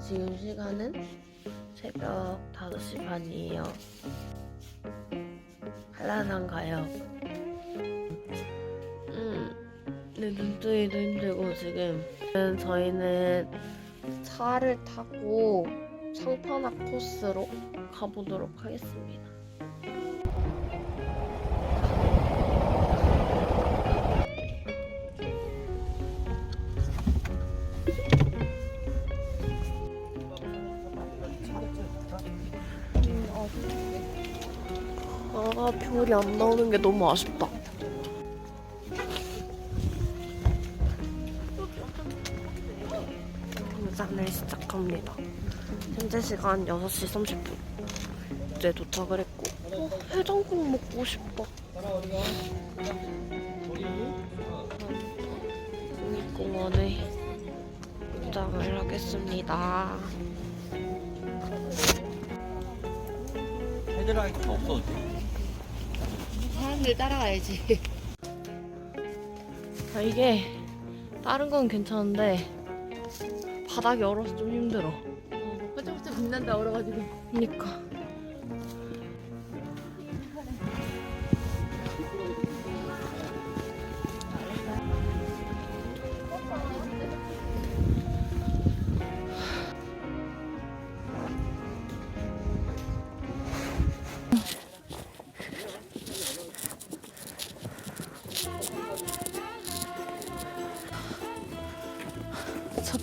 지금 시간은 새벽 5시 반이에요. 한라산 가요. 음, 근데 눈뜨기도 힘들고 지금 저희는 차를 타고 성판악 코스로 가보도록 하겠습니다. 아, 별이 안 나오는 게 너무 아쉽다. 등산을 시작합니다. 현재 시간 6시 30분. 이제 도착을 했고, 어, 해장국 먹고 싶어. 국립공원에 입장을 하겠습니다. 헤드라이트는 없어도 돼. 사람들 따라가야지. 아, 이게 다른 건 괜찮은데 바닥이 얼어서 좀 힘들어. 끄적끄적 빛난다 얼어가지고. 그니까.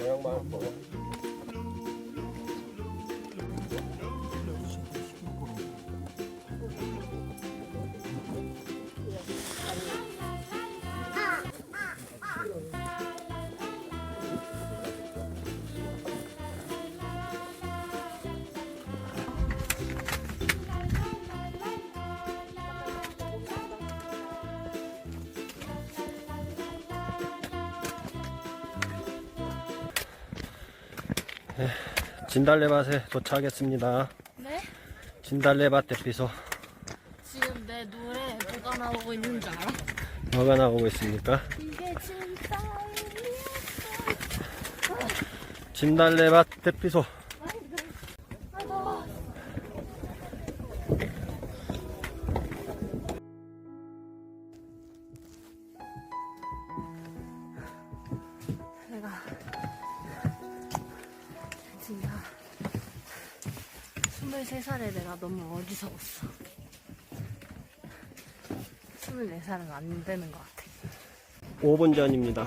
안. 모양만 진달래밭에 도착했습니다. 네? 진달래밭 대피소 지금 내 눈에 뭐가 나오고 있는 줄 알아? 뭐가 나오고 있습니까? 이게 진짜 진달래밭 대피소 23살에 내가 너무 어리석었어 24살은 안 되는 것 같아 5분 전입니다.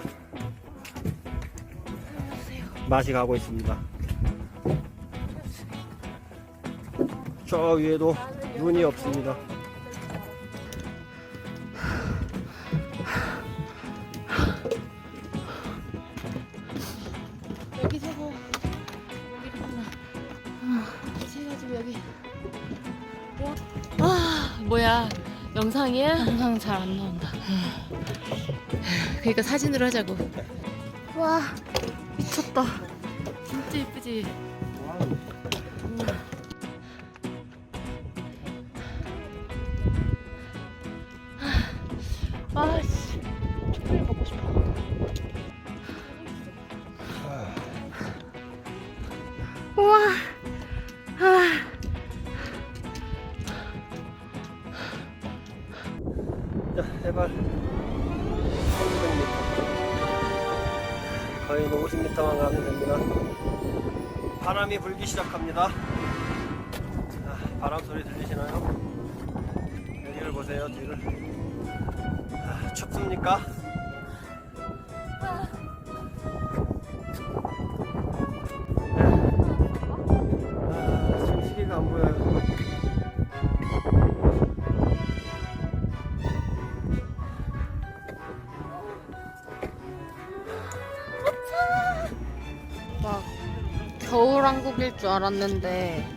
맛이 가고 있습니다. 저 위에도 눈이 없습니다. 여기 세고 해가지고 여기 아 뭐야 영상이야? 영상 잘 안 나온다 그러니까 사진으로 하자고. 와 미쳤다 진짜 이쁘지? 아씨 자, 해발 300m. 거의 50m만 가면 됩니다. 바람이 불기 시작합니다. 자, 바람 소리 들리시나요? 여기를 보세요, 뒤를. 아, 춥습니까? 겨울왕국일 줄 알았는데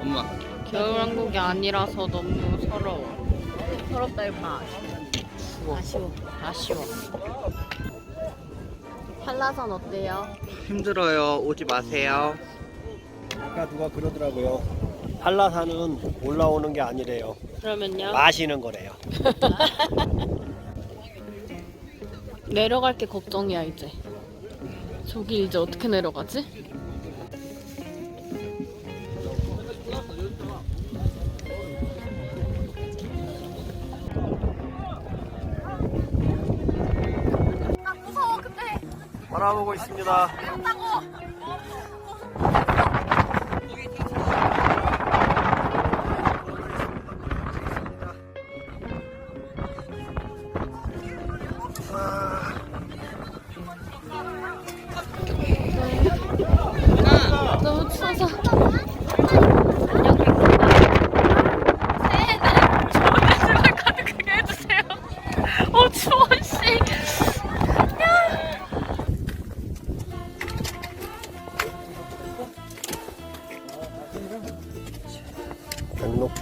엄마. 겨울왕국이 아니라서 너무 서러워. 서럽다 임마. 아쉬워. 아쉬워. 한라산 어때요? 힘들어요. 오지 마세요. 아까 누가 그러더라고요. 한라산은 올라오는 게 아니래요. 그러면요? 마시는 거래요. 내려갈 게 걱정이야 이제. 저기 이제 어떻게 내려가지? 바라보고 있습니다. 너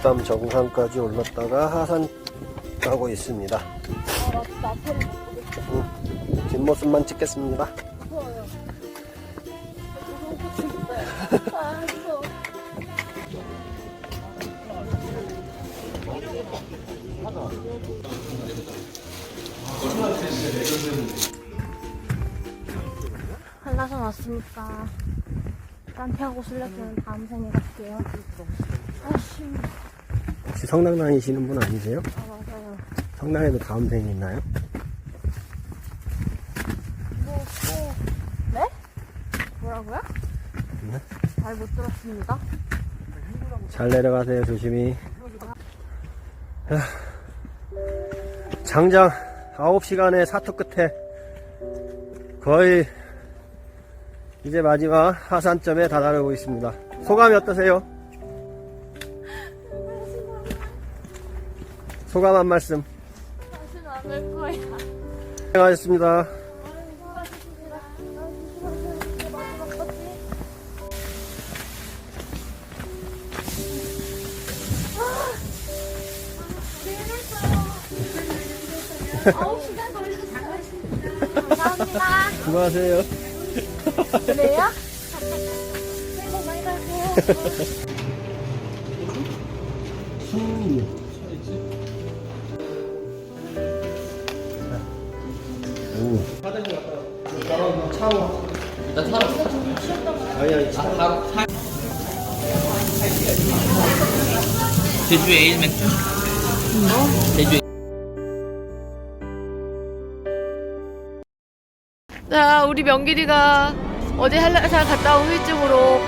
백록담 정상까지 올랐다가 하산 가고 있습니다. 응, 뒷모습만 찍겠습니다. 한라산 왔으니까 딴태하고 술래기는 다음 생에 갈게요. 혹시 성당 다니시는 분 아니세요? 아 맞아요. 성당에도 다음 생이 있나요? 뭐, 뭐, 네? 뭐라고요? 네? 잘 못 들었습니다. 잘 내려가세요, 조심히. 야, 장장 9시간의 사투 끝에 거의 이제 마지막 하산점에 다다르고 있습니다. 소감이 어떠세요? 소감 한 말씀. 다시는 안올 거야. 고생하셨습니다. 감사합니다. 수고하세요. 그래요? 새해 복 많이 받으세요. 아니, 차. 제주 에일 맥주? 제주 자, 우리 명길이가 어제 한라산 갔다 온 후유증으로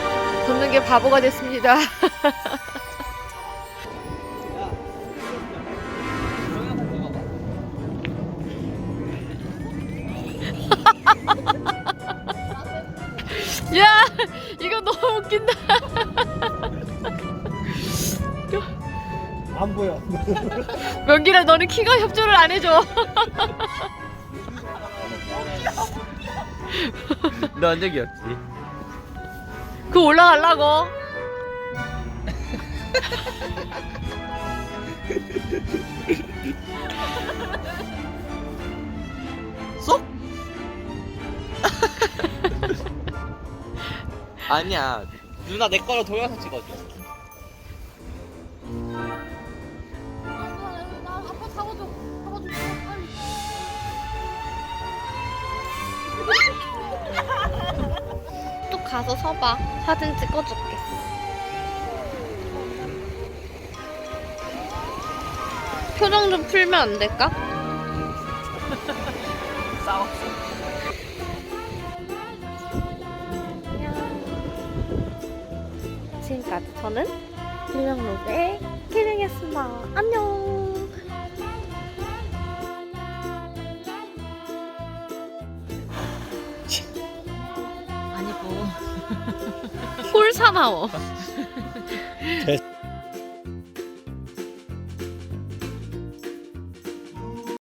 걷는 게 바보가 됐습니다. 웃긴다. 안 보여. 명길아, 너는 키가 협조를 안 해줘. 너 완전 없지 그 올라가려고. 쏙? 아니야. 누나 내 거로 동영상 찍어줘. 또 가서 서봐. 사진 찍어줄게. 표정 좀 풀면 안 될까? 지금까지 저는 일명로드의 키링이었습니다. 안녕! 아니고 홀 사나워.